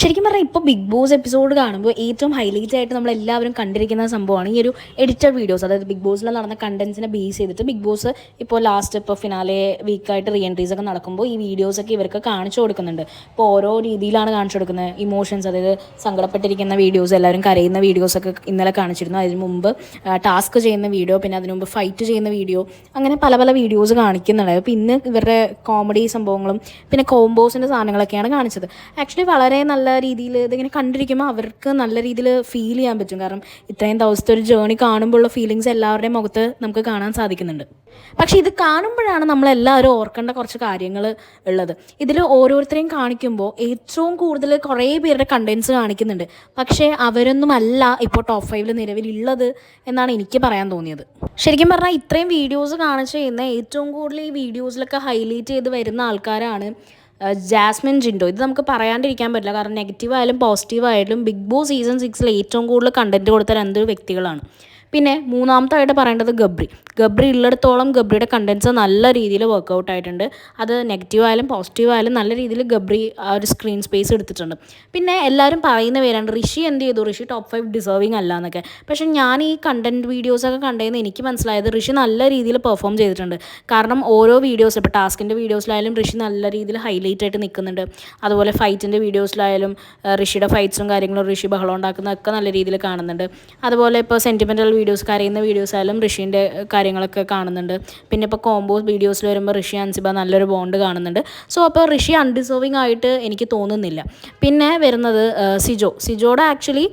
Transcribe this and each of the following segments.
ശരിക്കും പറഞ്ഞാൽ ഇപ്പോൾ ബിഗ് ബോസ് എപ്പിസോഡ് കാണുമ്പോൾ ഏറ്റവും ഹൈലൈറ്റ് ആയിട്ട് നമ്മൾ എല്ലാവരും കണ്ടിരിക്കുന്ന സംഭവമാണ് ഈ ഒരു എഡിറ്റഡ് വീഡിയോസ് അതായത് ബിഗ് ബോസിൽ നടന്ന കണ്ടൻസിനെ ബേസ് ചെയ്തിട്ട് ബിഗ് ബോസ് ഇപ്പോൾ ലാസ്റ്റ് ഇപ്പോൾ ഫിനാലെ വീക്കായിട്ട് റീ എൻട്രീസ് ഒക്കെ നടക്കുമ്പോൾ ഈ വീഡിയോസൊക്കെ ഇവർക്ക് കാണിച്ചു കൊടുക്കുന്നുണ്ട്. ഇപ്പോൾ ഓരോ രീതിയിലാണ് കാണിച്ചു കൊടുക്കുന്നത്. ഇമോഷൻസ് അതായത് സങ്കടപ്പെട്ടിരിക്കുന്ന വീഡിയോസ് എല്ലാവരും കരയുന്ന വീഡിയോസൊക്കെ ഇന്നലെ കാണിച്ചിരുന്നു. അതിന് മുമ്പ് ടാസ്ക് ചെയ്യുന്ന വീഡിയോ പിന്നെ അതിനുമുമ്പ് ഫൈറ്റ് ചെയ്യുന്ന വീഡിയോ അങ്ങനെ പല പല വീഡിയോസ് കാണിക്കുന്നുണ്ട്. അപ്പോൾ ഇന്ന് ഇവരുടെ കോമഡി സംഭവങ്ങളും പിന്നെ കോംബോസിന്റെ സാധനങ്ങളൊക്കെയാണ് കാണിച്ചത്. ആക്ച്വലി വളരെ നല്ല രീതിയിൽ ഇതിങ്ങനെ കണ്ടിരിക്കുമ്പോൾ അവർക്ക് നല്ല രീതിയിൽ ഫീൽ ചെയ്യാൻ പറ്റും. കാരണം ഇത്രയും ദിവസത്തെ ഒരു ജേണി കാണുമ്പോഴുള്ള ഫീലിങ്സ് എല്ലാവരുടെയും മുഖത്ത് നമുക്ക് കാണാൻ സാധിക്കുന്നുണ്ട്. പക്ഷേ ഇത് കാണുമ്പോഴാണ് നമ്മളെല്ലാവരും ഓർക്കേണ്ട കുറച്ച് കാര്യങ്ങൾ ഉള്ളത്. ഇതിൽ ഓരോരുത്തരെയും കാണിക്കുമ്പോൾ ഏറ്റവും കൂടുതൽ കുറേ പേരുടെ കണ്ടൻസ് കാണിക്കുന്നുണ്ട്. പക്ഷേ അവരൊന്നുമല്ല ഇപ്പോൾ ടോപ്പ് ഫൈവിൽ നിലവിലുള്ളത് എന്നാണ് എനിക്ക് പറയാൻ തോന്നിയത്. ശരിക്കും പറഞ്ഞാൽ ഇത്രയും വീഡിയോസ് കാണിച്ചു ചെയ്യുന്ന ഏറ്റവും കൂടുതൽ ഈ വീഡിയോസിലൊക്കെ ഹൈലൈറ്റ് ചെയ്ത് വരുന്ന ആൾക്കാരാണ് ജാസ്മിൻ ജിൻഡോ. ഇത് നമുക്ക് പറയാണ്ടിരിക്കാൻ പറ്റില്ല. കാരണം നെഗറ്റീവായാലും പോസിറ്റീവായാലും ബിഗ് ബോസ് സീസൺ സിക്സിൽ ഏറ്റവും കൂടുതൽ കണ്ടന്റ് കൊടുത്ത രണ്ട് വ്യക്തികളാണ്? പിന്നെ മൂന്നാമത്തായിട്ട് പറയേണ്ടത് ഗബ്രി. ഗബ്രി ഉള്ളിടത്തോളം ഗബ്രിയുടെ കണ്ടൻസ് നല്ല രീതിയിൽ വർക്കൗട്ട് ആയിട്ടുണ്ട്. അത് നെഗറ്റീവ് ആയാലും പോസിറ്റീവ് ആയാലും നല്ല രീതിയിൽ ഗബ്രി ആ ഒരു സ്ക്രീൻ സ്പേസ് എടുത്തിട്ടുണ്ട്. പിന്നെ എല്ലാവരും പറയുന്ന പേരാണ് ഋഷി എന്ത് ചെയ്തു? ഋഷി ടോപ്പ് ഫൈവ് ഡിസേർവിങ് അല്ല എന്നൊക്കെ. പക്ഷെ ഞാൻ ഈ കണ്ടന്റ് വീഡിയോസൊക്കെ കണ്ടതെന്ന് എനിക്ക് മനസ്സിലായത് ഋഷി നല്ല രീതിയിൽ പെർഫോം ചെയ്തിട്ടുണ്ട്. കാരണം ഓരോ വീഡിയോസ് ഇപ്പോൾ ടാസ്കിന്റെ വീഡിയോസിലായാലും ഋഷി നല്ല രീതിയിൽ ഹൈലൈറ്റ് ആയിട്ട് നിൽക്കുന്നുണ്ട് അതുപോലെ ഫൈറ്റിന്റെ വീഡിയോസിലായാലും ഋഷിയുടെ ഫൈറ്റ്സും കാര്യങ്ങളും ഋഷി ബഹളം ഉണ്ടാക്കുന്നതൊക്കെ നല്ല രീതിയിൽ കാണുന്നുണ്ട്. അതുപോലെ ഇപ്പോൾ സെന്റിമെന്റൽ വീഡിയോസ് കരയുന്ന വീഡിയോസ് ആയാലും ഋഷീന്റെ കാര്യങ്ങളൊക്കെ കാണുന്നുണ്ട്. പിന്നെ ഇപ്പോൾ കോംബോ വീഡിയോസിൽ വരുമ്പോൾ ഋഷി അൻസിബ നല്ലൊരു ബോണ്ട് കാണുന്നുണ്ട്. സോ അപ്പോൾ ഋഷി അൺഡിസേർവിങ് ആയിട്ട് എനിക്ക് തോന്നുന്നില്ല. പിന്നെ വരുന്നത് സിജോ. സിജോയുടെ ആക്ച്വലി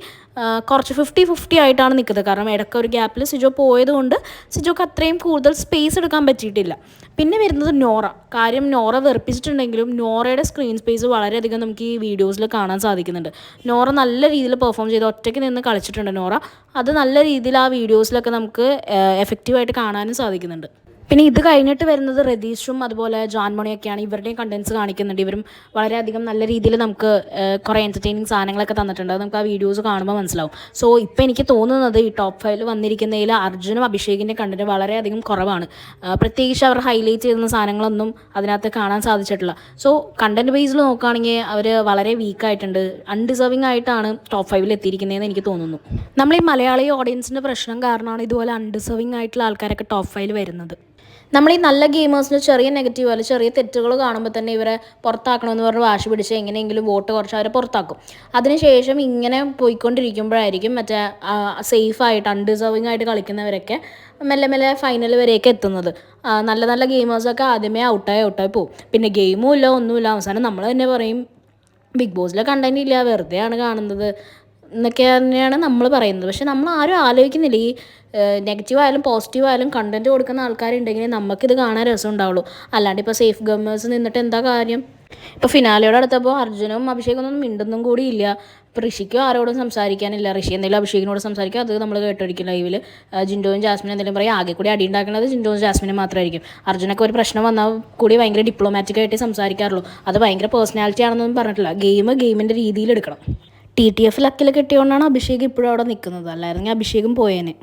കുറച്ച് ഫിഫ്റ്റി ഫിഫ്റ്റി ആയിട്ടാണ് നിൽക്കുന്നത്. കാരണം ഇടയ്ക്ക് ഒരു ഗ്യാപ്പിൽ സിജോ പോയതുകൊണ്ട് സിജോക്ക് അത്രയും കൂടുതൽ സ്പേസ് എടുക്കാൻ പറ്റിയിട്ടില്ല. പിന്നെ വരുന്നത് നോറ. കാര്യം നോറ വെറുപ്പിച്ചിട്ടുണ്ടെങ്കിലും നോറയുടെ സ്ക്രീൻ സ്പേസ് വളരെയധികം നമുക്ക് ഈ വീഡിയോസിൽ കാണാൻ സാധിക്കുന്നുണ്ട്. നോറ നല്ല രീതിയിൽ പെർഫോം ചെയ്ത് ഒറ്റയ്ക്ക് നിന്ന് കളിച്ചിട്ടുണ്ട് നോറ. അത് നല്ല രീതിയിൽ ആ വീഡിയോസിലൊക്കെ നമുക്ക് എഫക്റ്റീവായിട്ട് കാണാനും സാധിക്കുന്നുണ്ട്. പിന്നെ ഇത് കഴിഞ്ഞിട്ട് വരുന്നത് രതീഷും അതുപോലെ ജാൻമോണിയൊക്കെയാണ് ഇവരുടെയും കണ്ടൻസ് കാണിക്കുന്നുണ്ട്. ഇവരും വളരെയധികം നല്ല രീതിയിൽ നമുക്ക് കുറേ എന്റർടൈനിങ് സാധനങ്ങളൊക്കെ തന്നിട്ടുണ്ട്. അത് നമുക്ക് ആ വീഡിയോസ് കാണുമ്പോൾ മനസ്സിലാവും. സോ ഇപ്പോൾ എനിക്ക് തോന്നുന്നത് ഈ ടോപ്പ് ഫൈവിൽ വന്നിരിക്കുന്നതിൽ അർജുനും അഭിഷേകിന്റെ കണ്ടന്റ് വളരെയധികം കുറവാണ്. പ്രത്യേകിച്ച് അവർ ഹൈലൈറ്റ് ചെയ്യുന്ന സാധനങ്ങളൊന്നും അതിനകത്ത് കാണാൻ സാധിച്ചിട്ടില്ല. സോ കണ്ടന്റ് ബേസിൽ നോക്കുകയാണെങ്കിൽ അവർ വളരെ വീക്കായിട്ടുണ്ട് അൺഡിസേർവിംഗ് ആയിട്ടാണ് ടോപ്പ് ഫൈവിൽ എത്തിയിരിക്കുന്നതെന്ന് എനിക്ക് തോന്നുന്നു. നമ്മൾ ഈ മലയാളി ഓഡിയൻസിന്റെ പ്രശ്നം കാരണമാണ് ഇതുപോലെ അൺഡിസേർവിംഗ് ആയിട്ടുള്ള ആൾക്കാരൊക്കെ ടോപ്പ് ഫൈവിൽ വരുന്നത്. നമ്മൾ ഈ നല്ല ഗെയിമേഴ്സിന് ചെറിയ നെഗറ്റീവ് അല്ലെങ്കിൽ ചെറിയ തെറ്റുകൾ കാണുമ്പോൾ തന്നെ ഇവരെ പുറത്താക്കണമെന്ന് പറഞ്ഞ് വാശി പിടിച്ച് എങ്ങനെയെങ്കിലും വോട്ട് കുറച്ച് അവരെ പുറത്താക്കും. അതിനുശേഷം ഇങ്ങനെ പോയിക്കൊണ്ടിരിക്കുമ്പോഴായിരിക്കും മറ്റേ സേഫായിട്ട് അൺഡിസേർവിംഗ് ആയിട്ട് കളിക്കുന്നവരൊക്കെ മെല്ലെ മെല്ലെ ഫൈനൽ വരെയൊക്കെ എത്തുന്നത്. നല്ല നല്ല ഗെയിമേഴ്സൊക്കെ ആദ്യമേ ഔട്ടായി ഔട്ടായി പോകും പിന്നെ ഗെയിമും ഇല്ല ഒന്നുമില്ല. അവസാനം നമ്മൾ തന്നെ പറയും ബിഗ് ബോസിലെ കണ്ടന്റ് ഇല്ല വെറുതെയാണ് കാണുന്നത്. എന്നൊക്കെ തന്നെയാണ് നമ്മൾ പറയുന്നത്. പക്ഷെ നമ്മൾ ആരും ആലോചിക്കുന്നില്ല. ഈ നെഗറ്റീവ് ആയാലും പോസിറ്റീവ് ആയാലും കണ്ടന്റ് കൊടുക്കുന്ന ആൾക്കാരുണ്ടെങ്കിൽ നമുക്കിത് കാണാൻ രസം ഉണ്ടാവുള്ളൂ അല്ലാണ്ട് ഇപ്പോൾ സേഫ് ഗവേഴ്സ് നിന്നിട്ട് എന്താ കാര്യം? ഇപ്പോൾ ഫിനാലയോട് അടുത്തപ്പോൾ അർജുനും അഭിഷേകൊന്നും മിണ്ടുന്നും കൂടി ഇല്ല ഇപ്പോൾ ഋഷിക്കും ആരോടും സംസാരിക്കാനില്ല. ഋഷി എന്തെങ്കിലും അഭിഷേകിനോട് സംസാരിക്കുക അത് നമ്മൾ കേട്ടൊരിക്കും ലൈവിൽ ജിൻഡോയും ജാസ്മിനും എന്തെങ്കിലും പറയും ആകെ കൂടി അടി ഉണ്ടാക്കുന്നത് ജിൻഡോയും ജാസ്മിനും മാത്രമായിരിക്കും അർജുനൊക്കെ ഒരു പ്രശ്നം വന്നാൽ കൂടി ഭയങ്കര ഡിപ്ലോമാറ്റിക് ആയിട്ട് സംസാരിക്കാറുള്ളൂ. അത് ഭയങ്കര പേഴ്സണാലിറ്റി ആണെന്നൊന്നും പറഞ്ഞിട്ടില്ല. ഗെയിം ഗെയിമിന്റെ രീതിയിൽ എടുക്കണം ടി ടി എഫ് ലക്കിൽ കിട്ടിയോണ്ടാണ് അഭിഷേക് ഇപ്പോഴും അവിടെ നിൽക്കുന്നത്. അല്ലായിരുന്നെങ്കിൽ അഭിഷേകും പോയേനെ.